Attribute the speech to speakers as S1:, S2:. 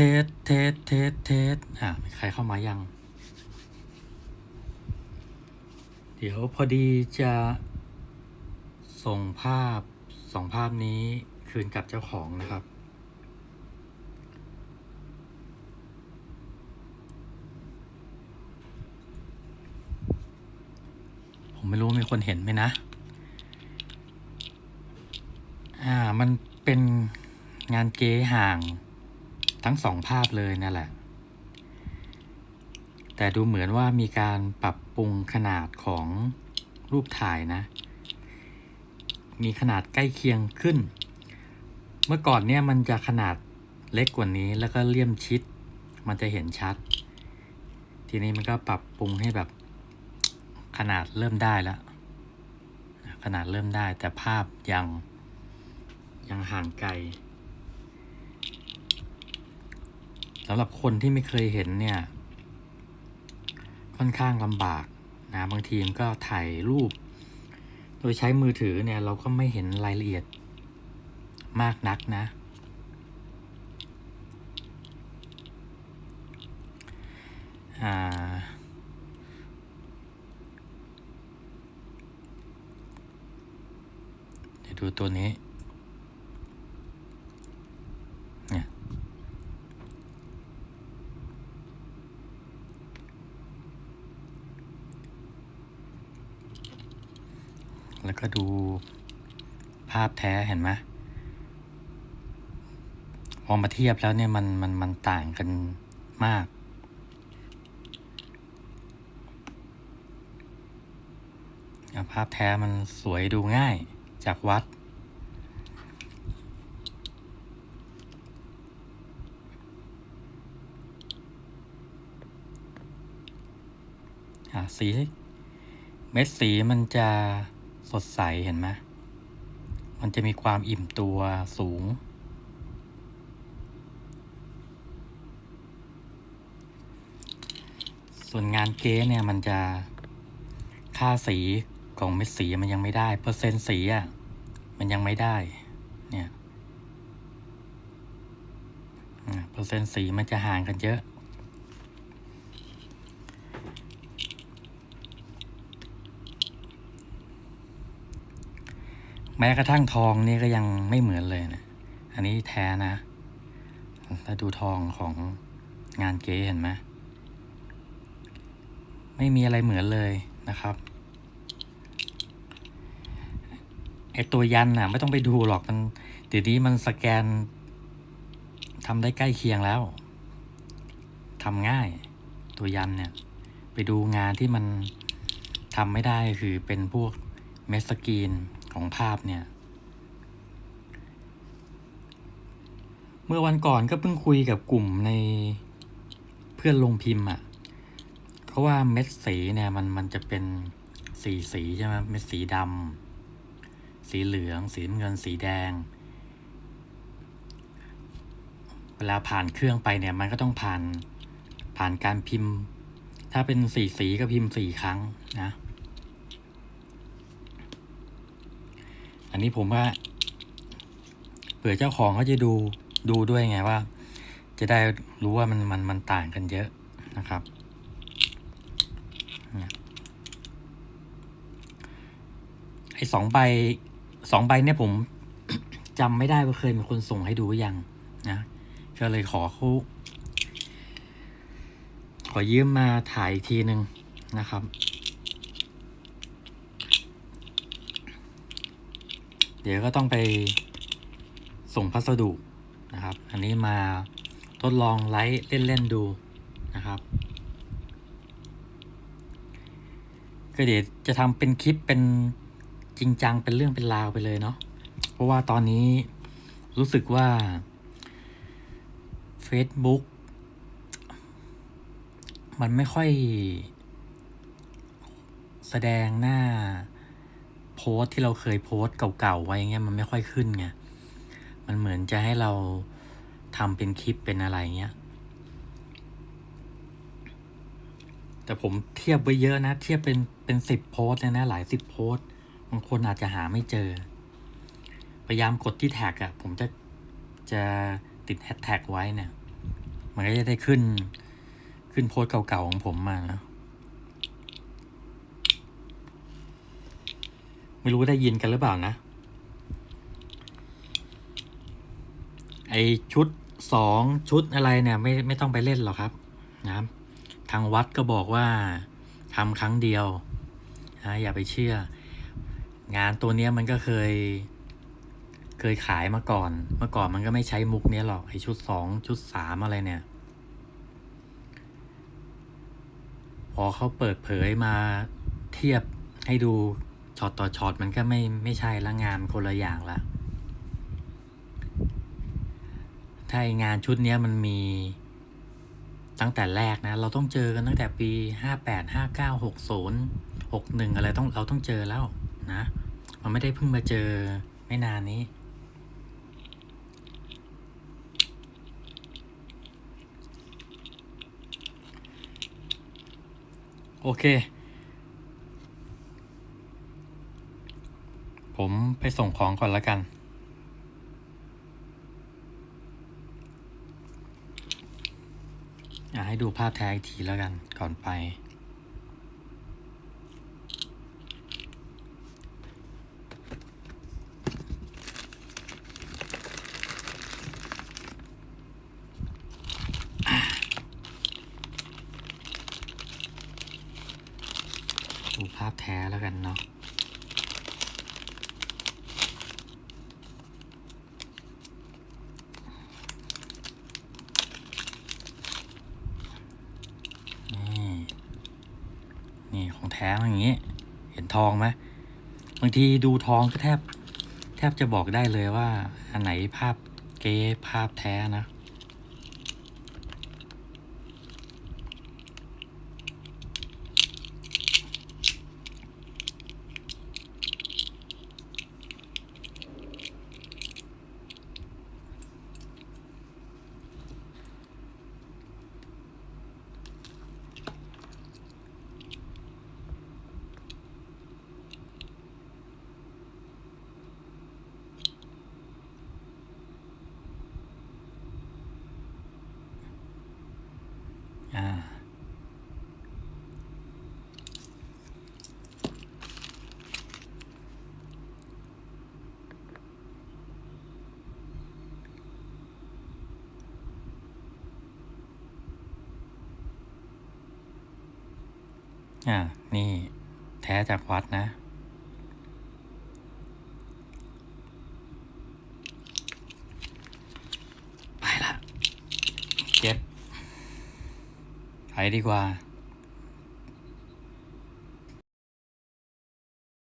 S1: เทส เทส เทส เทส อะมีใครเข้ามายัง เดี๋ยวพอดีจะส่งภาพสองภาพนี้คืนกับเจ้าของนะครับ ผมไม่รู้มีคนเห็นไหมนะ อ่า มันเป็นงานเก๊ห่าง ทั้งสองภาพเลยนั่นแหละ แต่ดูเหมือนว่ามีการปรับปรุงขนาดของรูปถ่ายนะ มีขนาดใกล้เคียงขึ้น เมื่อก่อนเนี่ยมันจะขนาดเล็กกว่านี้แล้วก็เลี่ยมชิด มันจะเห็นชัด ทีนี้มันก็ปรับปรุงให้แบบขนาดเริ่มได้แล้ว ขนาดเริ่มได้แต่ภาพยังยังห่างไกล สำหรับคนที่ไม่เคยเห็นเนี่ย ค่อนข้างลำบากนะบางทีมก็ถ่ายรูป โดยใช้มือถือเนี่ยเราก็ไม่เห็นรายละเอียดมากนักนะ อ่าเดี๋ยวดูตัวนี้ เนี่ย แล้วก็ดูภาพแท้เห็นไหมพอมาเทียบแล้วเนี่ยมันมันมันต่างกันมาก ภาพแท้มันสวยดูง่ายจากวัดอะสีเม็ดสีมันจะ สดใสเห็นไหมมันจะมีความอิ่มตัวสูง ส่วนงานเก๊เนี่ยมันจะค่าสีของเม็ดสีมันยังไม่ได้ เปอร์เซ็นต์สีอะมันยังไม่ได้ เนี่ยอะเปอร์เซ็นต์สีมันจะห่างกันเยอะ แม้กระทั่งทองนี่ก็ยังไม่เหมือนเลยนะ อันนี้แท้นะแล้วดูทองของงานเก๋เห็นไหมไม่มีอะไรเหมือนเลยนะครับไอตัวยันน่ะ ไม่ต้องไปดูหรอกมันเดี๋ยวนี้มันสแกนทำได้ใกล้เคียงแล้วทำง่าย ตัวยันเนี่ย ไปดูงานที่มันทำไม่ได้คือเป็นพวกเมสกีน ของภาพเนี่ย เมื่อวันก่อนก็เพิ่งคุยกับกลุ่มในเพื่อนลงพิมพ์อะเขาว่าเม็ดสีเนี่ยมันมันจะเป็นสีสีใช่ไหมเม็ดสีดำสีเหลือง สีเงินสีแดง เวลาผ่านเครื่องไปเนี่ย มันก็ต้องผ่านผ่านการพิมพ์ ถ้าเป็นสีสีก็พิมพ์สี่ครั้งนะ อันนี้ผมว่าเผื่อเจ้าของเขาจะดูดูด้วยไงว่า จะได้รู้ว่ามันมันมันต่างกันเยอะนะครับไอ้สองใบสองใบเนี่ยผมจำไม่ได้ว่าเคยมีคนส่งให้ดูยังนะก็เลยขอเขาขอยืมมาถ่ายอีกทีหนึ่งนะครับ เดี๋ยวก็ต้องไปส่งพัสดุนะครับ อันนี้มาทดลองไลฟ์เล่น ๆ ดูนะครับก็เดี๋ยวจะทำเป็นคลิปเป็นจริงจังเป็นเรื่องเป็นราวไปเลยเนาะเพราะว่าตอนนี้รู้สึกว่า Facebook มันไม่ค่อยแสดงหน้า โพสต์ที่เราเคยโพสต์เก่าๆไว้เงี้ยมันไม่ค่อยขึ้นไง มันเหมือนจะให้เราทำเป็นคลิปเป็นอะไรเงี้ย แต่ผมเทียบไว้เยอะนะ เทียบเป็นเป็นสิบโพสต์เลยนะ หลายสิบโพสต์บางคนอาจจะหาไม่เจอ พยายามกดที่แท็กอะ่ะ ผมจะจะติดแฮชแท็กไว้เนี่ย มันก็จะได้ขึ้น ขึ้นโพสต์เก่าๆของผมมานะ ไม่รู้ได้ยินกันหรือเปล่านะ ไอชุดสองชุดอะไรเนี่ยไม่ไม่ต้องไปเล่นหรอกครับนะครับทางวัดก็บอกว่าทำครั้งเดียวนะอย่าไปเชื่อ งานตัวเนี้ยมันก็เคย เคยขายมาก่อน เมื่อก่อนมันก็ไม่ใช้มุกเนี้ยหรอกไอชุดสองชุดสามอะไรเนี่ยพอเขาเปิดเผยมาเทียบให้ดู ช็อตต่อช็อตมันก็ไม่ไม่ใช่ละงานคนละอย่างละถ้าไองานชุดนี้มันมีตั้งแต่แรกนะ เราต้องเจอกันตั้งแต่ปีห้าแปดห้าเก้าหกศูนย์หกหนึ่งอะไรต้องเราต้องเจอแล้วนะ มันไม่ได้เพิ่งมาเจอไม่นานนี้ โอเค ผมไปส่งของก่อนล้วกันอยากให้ดูภาพแท้อีกทีแล้วกันก่อนไป ดูภาพแท้แล้วกันเนาะ นี่ นี่ของแท้ มันอย่างนี้ เห็นทองไหมบางทีดูทองก็แทบ แทบจะบอกได้เลยว่า อันไหนภาพเก๊ภาพแท้นะ อ่า อ่านี่แท้จากวัดนะ ไปละเจ็บไปดีกว่า